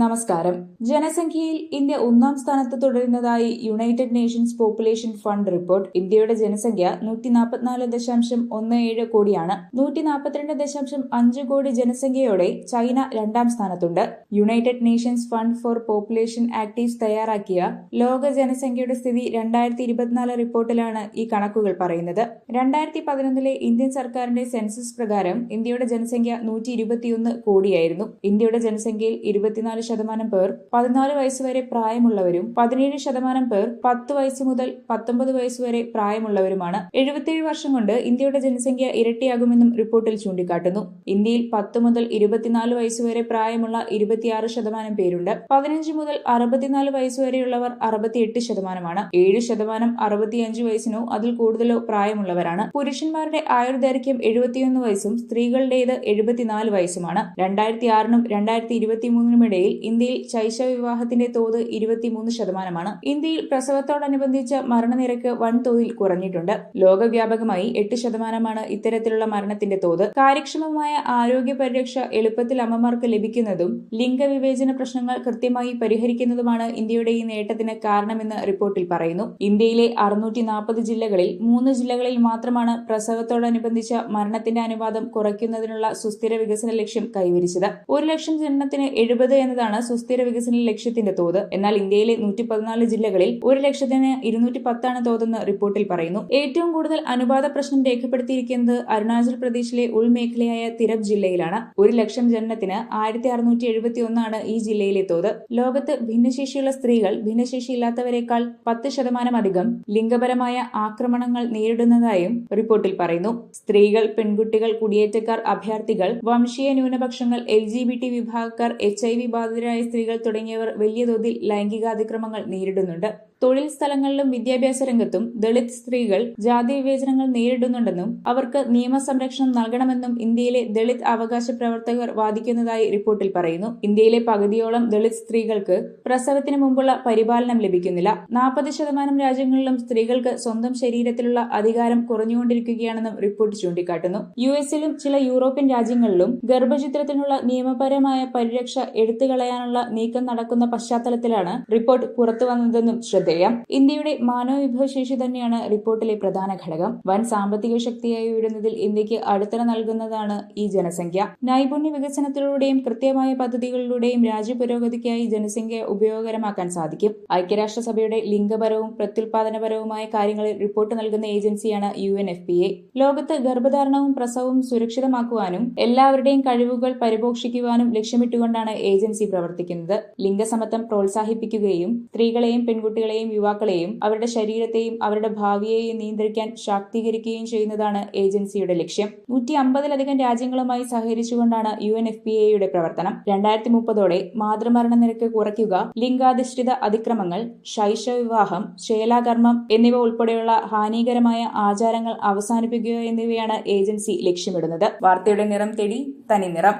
നമസ്കാരം. ജനസംഖ്യയിൽ ഇന്ത്യ ഒന്നാം സ്ഥാനത്ത് തുടരുന്നതായി United Nations Population Fund report ഇന്ത്യയുടെ ജനസംഖ്യ നൂറ്റി നാൽപ്പത്തിനാല് ദശാംശം ഒന്ന് ഏഴ് കോടിയാണ്. നൂറ്റി നാൽപ്പത്തിരണ്ട് ദശാംശം അഞ്ച് കോടി ജനസംഖ്യയോടെ ചൈന രണ്ടാം സ്ഥാനത്തുണ്ട്. United Nations Fund for Population Activities തയ്യാറാക്കിയ ലോക ജനസംഖ്യയുടെ സ്ഥിതി രണ്ടായിരത്തി ഇരുപത്തിനാല് റിപ്പോർട്ടിലാണ് ഈ കണക്കുകൾ പറയുന്നത്. രണ്ടായിരത്തി പതിനൊന്നിലെ ഇന്ത്യൻ സർക്കാരിന്റെ സെൻസസ് പ്രകാരം ഇന്ത്യയുടെ ജനസംഖ്യ നൂറ്റി ഇരുപത്തിയൊന്ന് കോടിയായിരുന്നു. ഇന്ത്യയുടെ ജനസംഖ്യയിൽ ഇരുപത്തിനാല് ശതമാനം പേർ പതിനാല് വയസ്സുവരെ പ്രായമുള്ളവരും പതിനേഴ് ശതമാനം പേർ പത്ത് വയസ്സ് മുതൽ പത്തൊമ്പത് വയസ്സുവരെ പ്രായമുള്ളവരുമാണ്. എഴുപത്തിയേഴ് വർഷം കൊണ്ട് ഇന്ത്യയുടെ ജനസംഖ്യ ഇരട്ടിയാകുമെന്നും റിപ്പോർട്ടിൽ ചൂണ്ടിക്കാട്ടുന്നു. ഇന്ത്യയിൽ പത്ത് മുതൽ ഇരുപത്തിനാല് വയസ്സുവരെ പ്രായമുള്ള ഇരുപത്തിയാറ് ശതമാനം പേരുണ്ട്. പതിനഞ്ച് മുതൽ അറുപത്തിനാല് വയസ്സുവരെയുള്ളവർ അറുപത്തിയെട്ട് ശതമാനമാണ്. ഏഴ് ശതമാനം അറുപത്തിയഞ്ച് വയസ്സിനോ അതിൽ കൂടുതലോ പ്രായമുള്ളവരാണ്. പുരുഷന്മാരുടെ ആയുർദൈർഘ്യം എഴുപത്തിയൊന്ന് വയസ്സും സ്ത്രീകളുടേത് എഴുപത്തിനാല് വയസ്സുമാണ്. രണ്ടായിരത്തി ആറിനും രണ്ടായിരത്തി ഇരുപത്തിമൂന്നിനും ഇടയിൽ ഇന്ത്യയിൽ ശൈശവ വിവാഹത്തിന്റെ തോത് ഇരുപത്തിമൂന്ന് ശതമാനമാണ്. ഇന്ത്യയിൽ പ്രസവത്തോടനുബന്ധിച്ച മരണനിരക്ക് വൻതോതിൽ കുറഞ്ഞിട്ടുണ്ട്. ലോകവ്യാപകമായി എട്ട് ശതമാനമാണ് ഇത്തരത്തിലുള്ള മരണത്തിന്റെ തോത്. കാര്യക്ഷമമായ ആരോഗ്യ പരിരക്ഷ എളുപ്പത്തിൽ അമ്മമാർക്ക് ലഭിക്കുന്നതും ലിംഗവിവേചന പ്രശ്നങ്ങൾ കൃത്യമായി പരിഹരിക്കുന്നതുമാണ് ഇന്ത്യയുടെ ഈ നേട്ടത്തിന് കാരണമെന്ന് റിപ്പോർട്ടിൽ പറയുന്നു. ഇന്ത്യയിലെ അറുന്നൂറ്റി നാൽപ്പത് ജില്ലകളിൽ മൂന്ന് ജില്ലകളിൽ മാത്രമാണ് പ്രസവത്തോടനുബന്ധിച്ച മരണത്തിന്റെ അനുപാതം കുറയ്ക്കുന്നതിനുള്ള സുസ്ഥിര വികസന ലക്ഷ്യം കൈവരിച്ചത്. ഒരു ലക്ഷം ജനനത്തിന് എഴുപത് എന്നതാണ് സുസ്ഥിര വികസന ലക്ഷ്യത്തിന്റെ തോത്. എന്നാൽ ഇന്ത്യയിലെ നൂറ്റി പതിനാല് ജില്ലകളിൽ ഒരു ലക്ഷത്തിന് ഇരുന്നൂറ്റി പത്താണ് തോതെന്ന് റിപ്പോർട്ടിൽ പറയുന്നു. ഏറ്റവും കൂടുതൽ അനുപാത പ്രശ്നം രേഖപ്പെടുത്തിയിരിക്കുന്നത് അരുണാചൽ പ്രദേശിലെ ഉൾമേഖലയായ തിരബ് ജില്ലയിലാണ്. ഒരു ലക്ഷം ജനനത്തിന് ആയിരത്തി അറുന്നൂറ്റി എഴുപത്തി ഒന്നാണ് ഈ ജില്ലയിലെ തോത്. ലോകത്ത് ഭിന്നശേഷിയുള്ള സ്ത്രീകൾ ഭിന്നശേഷിയില്ലാത്തവരെക്കാൾ പത്ത് ശതമാനം അധികം ലിംഗപരമായ ആക്രമണങ്ങൾ നേരിടുന്നതായും റിപ്പോർട്ടിൽ പറയുന്നു. സ്ത്രീകൾ പെൺകുട്ടികൾ കുടിയേറ്റക്കാർ അഭയാർത്ഥികൾ വംശീയ ന്യൂനപക്ഷങ്ങൾ എൽ ജി ബി ടി വിഭാഗക്കാർ എച്ച് ഐ വി ബാധിതരായ സ്ത്രീകൾ തുടങ്ങിയവർ വലിയ തോതിൽ ലൈംഗികാതിക്രമങ്ങൾ നേരിടുന്നുണ്ട് തൊഴിൽ സ്ഥലങ്ങളിലും വിദ്യാഭ്യാസ രംഗത്തും ദളിത് സ്ത്രീകൾ ജാതി വിവേചനങ്ങൾ നേരിടുന്നുണ്ടെന്നും അവർക്ക് നിയമ സംരക്ഷണം നൽകണമെന്നും ഇന്ത്യയിലെ ദളിത് അവകാശ പ്രവർത്തകർ വാദിക്കുന്നതായി റിപ്പോർട്ടിൽ പറയുന്നു. ഇന്ത്യയിലെ പകുതിയോളം ദളിത് സ്ത്രീകൾക്ക് പ്രസവത്തിന് മുമ്പുള്ള പരിപാലനം ലഭിക്കുന്നില്ല. നാൽപ്പത് ശതമാനം രാജ്യങ്ങളിലും സ്ത്രീകൾക്ക് സ്വന്തം ശരീരത്തിലുള്ള അധികാരം കുറഞ്ഞുകൊണ്ടിരിക്കുകയാണെന്നും റിപ്പോർട്ട് ചൂണ്ടിക്കാട്ടുന്നു. യു എസിലും ചില യൂറോപ്യൻ രാജ്യങ്ങളിലും ഗർഭചിത്രത്തിനുള്ള നിയമപരമായ പരിരക്ഷ എടുത്തുകളയാനുള്ള നീക്കം നടക്കുന്ന പശ്ചാത്തലത്തിലാണ് റിപ്പോർട്ട് പുറത്തുവന്നതെന്നും ശ്രദ്ധേയം ഇന്ത്യയുടെ മാനവ വിഭവശേഷി തന്നെയാണ് റിപ്പോർട്ടിലെ പ്രധാന ഘടകം. വൻ സാമ്പത്തിക ശക്തിയായി ഉയരുന്നതിൽ ഇന്ത്യയ്ക്ക് അടിത്തറ നൽകുന്നതാണ് ഈ ജനസംഖ്യ. നൈപുണ്യ വികസനത്തിലൂടെയും കൃത്യമായ പദ്ധതികളിലൂടെയും രാജ്യ പുരോഗതിക്കായി ജനസംഖ്യ ഉപയോഗകരമാക്കാൻ സാധിക്കും. ഐക്യരാഷ്ട്രസഭയുടെ ലിംഗപരവും പ്രത്യുൽപാദനപരവുമായ കാര്യങ്ങളിൽ റിപ്പോർട്ട് നൽകുന്ന ഏജൻസിയാണ് U N F P A. ലോകത്ത് ഗർഭധാരണവും പ്രസവവും സുരക്ഷിതമാക്കുവാനും എല്ലാവരുടെയും കഴിവുകൾ പരിപോഷിക്കുവാനും ലക്ഷ്യമിട്ടുകൊണ്ടാണ് ഏജൻസി പ്രവർത്തിക്കുന്നത്. ലിംഗസമത്വം പ്രോത്സാഹിപ്പിക്കുകയും സ്ത്രീകളെയും പെൺകുട്ടികളെയും യുവാക്കളെയും അവരുടെ ശരീരത്തെയും അവരുടെ ഭാവിയെയും നിയന്ത്രിക്കാൻ ശാക്തീകരിക്കുകയും ചെയ്യുന്നതാണ് ഏജൻസിയുടെ ലക്ഷ്യം. നൂറ്റി അമ്പതിലധികം രാജ്യങ്ങളുമായി സഹകരിച്ചുകൊണ്ടാണ് യു എൻ എഫ് പി എയുടെ പ്രവർത്തനം. രണ്ടായിരത്തി മുപ്പതോടെ മാതൃമരണ നിരക്ക് കുറയ്ക്കുക ലിംഗാധിഷ്ഠിത അതിക്രമങ്ങൾ ശൈശവിവാഹം ശേലാകർമ്മം എന്നിവ ഉൾപ്പെടെയുള്ള ഹാനികരമായ ആചാരങ്ങൾ അവസാനിപ്പിക്കുക എന്നിവയാണ് ഏജൻസി ലക്ഷ്യമിടുന്നത്. വാർത്തയുടെ നിറം തേടി തനി നിറം.